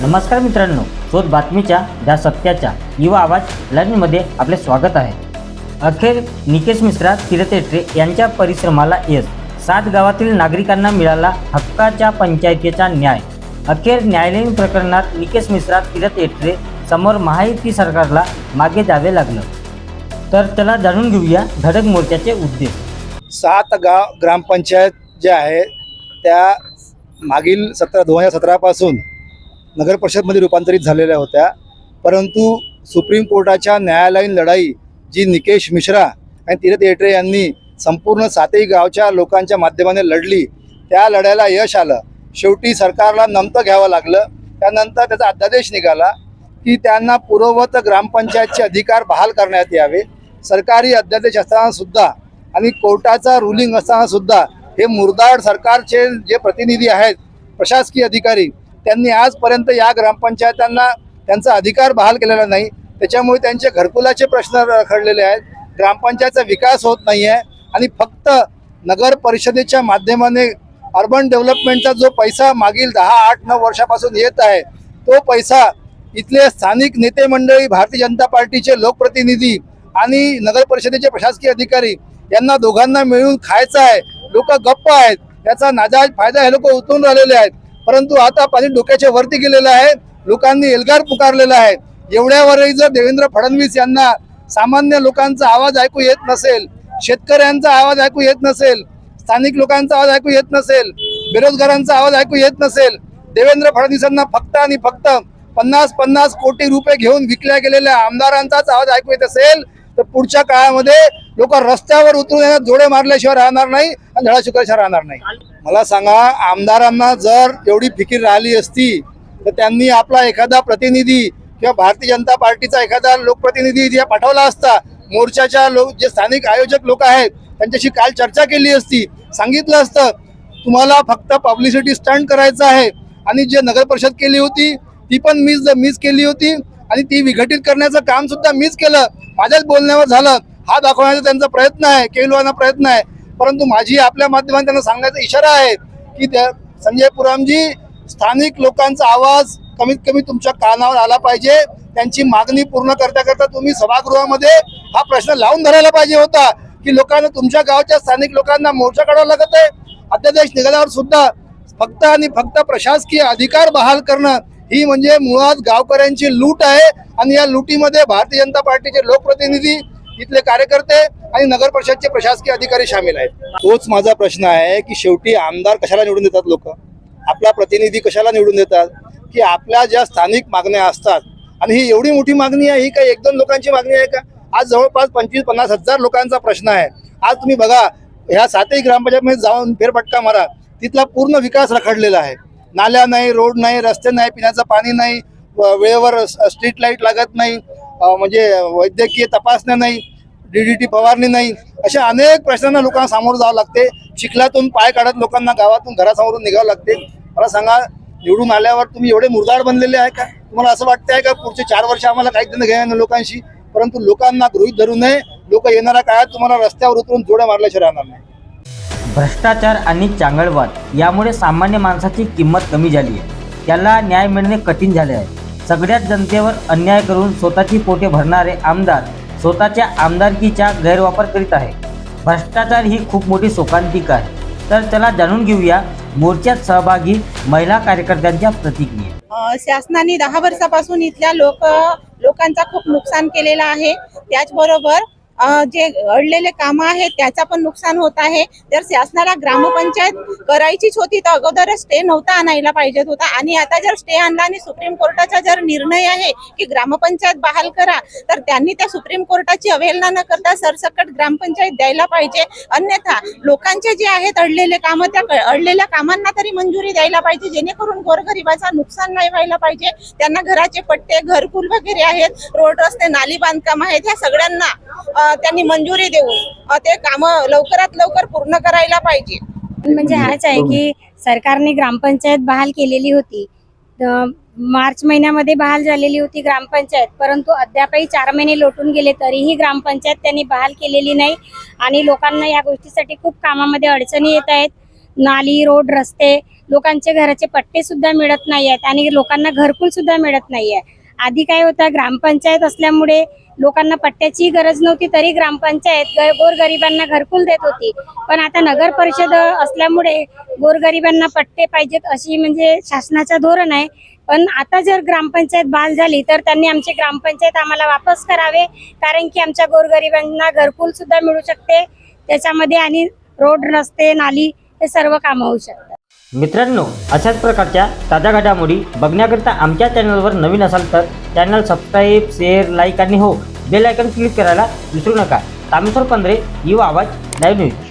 नमस्कार मित्रांनो शोध बातमीच्या त्या सत्याच्या युवा आवाज लाईनमध्ये आपले स्वागत आहे. अखेर निकेश मिश्रा तीर्थेट्रे यांच्या परिश्रमाला यश. सात गावातील नागरिकांना मिळाला हक्काच्या पंचायतीचा न्याय. अखेर न्यायालयीन प्रकरणात निकेश मिश्रा तीर्थेट्रे समोर महायुती सरकारला मागे जावे लागलं. तर त्याला जाणून घेऊया धडक मोर्चाचे उद्देश. सात गाव ग्रामपंचायत ज्या आहेत त्या मागील सतरा दोन हजार सतरापासून नगर परिषदमध्ये रूपांतरित झालेल्या होत्या. परंतु सुप्रीम कोर्टाच्या न्यायालयीन लढाई जी निकेश मिश्रा आणि तीरथ येटरे यांनी संपूर्ण सातही गावच्या लोकांच्या माध्यमाने लढली त्या लढ्याला यश आलं. शेवटी सरकारला नमतं घ्यावं लागलं. त्यानंतर त्याचा अध्यादेश निघाला की त्यांना पूर्ववत ग्रामपंचायतचे अधिकार बहाल करण्यात यावे. सरकारी अध्यादेश असतानासुद्धा आणि कोर्टाचा रुलिंग असतानासुद्धा हे मुरदाड सरकारचे जे प्रतिनिधी आहेत प्रशासकीय अधिकारी त्यांनी आजपर्यंत या ग्रामपंचायतांना त्यांचा अधिकार बहाल केलेला नाही. त्याच्यामुळे त्यांचे घरकुलाचे प्रश्न रखडलेले आहेत. ग्रामपंचायतचा विकास होत नाही आहे आणि फक्त नगर परिषदेच्या माध्यमाने अर्बन डेव्हलपमेंटचा जो पैसा मागील दहा आठ नऊ वर्षापासून येत आहे तो पैसा इथले स्थानिक नेते मंडळी भारतीय जनता पार्टीचे लोकप्रतिनिधी आणि नगर परिषदेचे प्रशासकीय अधिकारी यांना दोघांना मिळून खायचं आहे लोक गप्प आहेत त्याचा नाजाज फायदा हे लोक उतरून राहिलेले आहेत. परंतु आता पाणी डोक्याच्या वरती गेलेलं आहे. लोकांनी एल्गार पुकारलेला आहे. एवढ्यावरही जर देवेंद्र फडणवीस यांना सामान्य लोकांचा आवाज ऐकू येत नसेल शेतकऱ्यांचा आवाज ऐकू येत नसेल स्थानिक लोकांचा आवाज ऐकू येत नसेल बेरोजगारांचा आवाज ऐकू येत नसेल देवेंद्र फडणवीसांना फक्त आणि फक्त पन्नास पन्नास कोटी रुपये घेऊन विकल्या गेलेल्या आमदारांचाच आवाज ऐकू येत असेल तर पुढच्या काळामध्ये लोक रस्त्यावर उतरून जोडे मारल्याशिवाय राहणार नाही आणि धडाशुकल्याशिवाय राहणार नाही. मला सांगा आमदारांना जर एवढी फिकीर राहिली असती तर त्यांनी आपला एखादा प्रतिनिधी किंवा भारतीय जनता पार्टीचा एखादा लोकप्रतिनिधी जे पाठवला असता मोर्चाच्या लोक जे स्थानिक आयोजक लोक आहेत त्यांच्याशी काल चर्चा केली असती सांगितलं असतं तुम्हाला फक्त पब्लिसिटी स्टंट करायचं आहे आणि जे नगर परिषद केली होती ती पण मीच मीच केली होती आणि ती विघटित करण्याचं काम सुद्धा मीच केलं. माझ्याच बोलण्यावर झालं. हा दाखवण्याचा त्यांचा प्रयत्न आहे केलवाना प्रयत्न आहे. परंतु माझी आपल्या माध्यमात त्यांना सांगण्याचा इशारा आहे की त्या संजय पुरामजी स्थानिक लोकांचा आवाज कमीत कमी तुमच्या कानावर आला पाहिजे. त्यांची मागणी पूर्ण करता करता तुम्ही सभागृहामध्ये हा प्रश्न लावून धरायला पाहिजे होता की लोकांना तुमच्या गावच्या स्थानिक लोकांना मोर्चा काढावा लागत आहे. अध्यादेश निघाल्यावर सुद्धा फक्त आणि फक्त प्रशासकीय अधिकार बहाल करणं ही म्हणजे मुळात गावकऱ्यांची लूट आहे. आणि या लुटीमध्ये भारतीय जनता पार्टीचे लोकप्रतिनिधी इथले कार्यकर्ते आणि नगर परिषदचे प्रशासकीय अधिकारी सामील आहेत. तोच माझा प्रश्न आहे की शेवटी आमदार कशाला निवडून देतात लोक? आपला प्रतिनिधी कशाला निवडून देतात? की आपल्या ज्या स्थानिक मागण्या असतात आणि ही एवढी मोठी मागणी आहे ही काही एक दोन लोकांची मागणी आहे का? आज जवळपास पंचवीस पन्नास हजार लोकांचा प्रश्न आहे. आज तुम्ही बघा ह्या सातही ग्रामपंचायतमध्ये जाऊन फेरफटका मारा. तिथला पूर्ण विकास रखडलेला आहे. नाल्या नाही रोड नाही रस्ते नाही पिण्याचं पाणी नाही व- वेळेवर स्ट्रीट लाइट लागत नाही. म्हणजे वैद्यकीय तपासण्या नाही डीडीटी फवारणी नाही अशा अनेक प्रश्नांना लोकांना सामोरं जावं लागते. चिखलातून पाय काढत लोकांना गावातून घरासमोरून निघावं लागते. मला सांगा निवडून आल्यावर तुम्ही एवढे मुरदाड बनलेले आहे का? तुम्हाला असं वाटतं आहे का पुढचे चार वर्ष आम्हाला काही देणं घेणं लोकांशी? परंतु लोकांना गृहित धरू नये लोक येणाऱ्या काळात तुम्हाला रस्त्यावर उतरून जोड्या मारल्याशिवाय राहणार नाही. भ्रष्टाचार आणि चांगळवाद यामुळे सामान्य माणसाची किंमत कमी झाली आहे. त्याला न्याय मिळणे कठीण झाले आहे. सगळ्याच जनतेवर अन्याय करून स्वतःची पोटे भरणारे आमदार स्वतःच्या आमदारकीचा गैरवापर करीत आहे. भ्रष्टाचार ही खूप मोठी शोकांतिका आहे. तर त्याला जाणून घेऊया मोर्चात सहभागी महिला कार्यकर्त्यांच्या प्रतिक्रिया. शासनाने दहा वर्षापासून इथल्या लोक लोकांचा खूप नुकसान केलेला आहे. त्याचबरोबर जे अडलेले कामं आहेत त्याचा पण नुकसान होत आहे. तर शासनाला ग्रामपंचायत करायचीच होती तर अगोदरच स्टे नव्हता आणायला पाहिजेत होता. आणि आता जर स्टे आणला आणि सुप्रीम कोर्टाचा जर निर्णय आहे की ग्रामपंचायत बहाल करा तर त्यांनी त्या सुप्रीम कोर्टाची अवहेलना न करता सरसकट ग्रामपंचायत द्यायला पाहिजे. अन्यथा लोकांचे जे आहेत अडलेले कामं त्या अडलेल्या कामांना तरी मंजुरी द्यायला पाहिजे जेणेकरून गोरगरिबाचा नुकसान नाही व्हायला पाहिजे. त्यांना घराचे पट्टे घरकुल वगैरे आहेत रोड रस्ते नाली बांधकाम आहेत ह्या सगळ्यांना त्यांनी मंजुरी देऊन ते कामं लवकरात लवकर पूर्ण करायला पाहिजे. म्हणजे हाच आहे की सरकारने ग्रामपंचायत बहाल केलेली होती. तर मार्च महिन्यामध्ये बहाल झालेली होती ग्रामपंचायत परंतु अद्यापही चार महिने लोटून गेले तरीही ग्रामपंचायत त्यांनी बहाल केलेली नाही आणि लोकांना या गोष्टीसाठी खूप कामामध्ये अडचणी येत आहेत. नाली रोड रस्ते लोकांचे घराचे पट्टे सुद्धा मिळत नाही आहेत आणि लोकांना घरकुल सुद्धा मिळत नाहीये. आधी काय होतं ग्रामपंचायत असल्यामुळे लोकांना पट्ट्याची गरज नव्हती तरी ग्रामपंचायत ग- गोरगरिबांना घरकुल देत होती. पण आता नगर परिषद असल्यामुळे गोरगरिबांना पट्टे पाहिजेत अशी म्हणजे शासनाचं धोरण आहे. पण आता जर ग्रामपंचायत बहाल झाली तर त्यांनी आमची ग्रामपंचायत आम्हाला वापस करावे कारण की आमच्या गोरगरिबांना घरकुल सुद्धा मिळू शकते. त्याच्यामध्ये आणि रोड रस्ते नाली हे सर्व कामं होऊ शकतात. मित्रांनो अशाच प्रकारच्या ताज्या घडामोडी बघण्याकरिता आमच्या चॅनलवर नवीन असाल तर चॅनल सबस्क्राईब शेअर लाईक आणि हो बेल आयकन क्लिक करायला विसरू नका. तामेश्वर पंधरे युवा आवाज लाईव्ह न्यूज.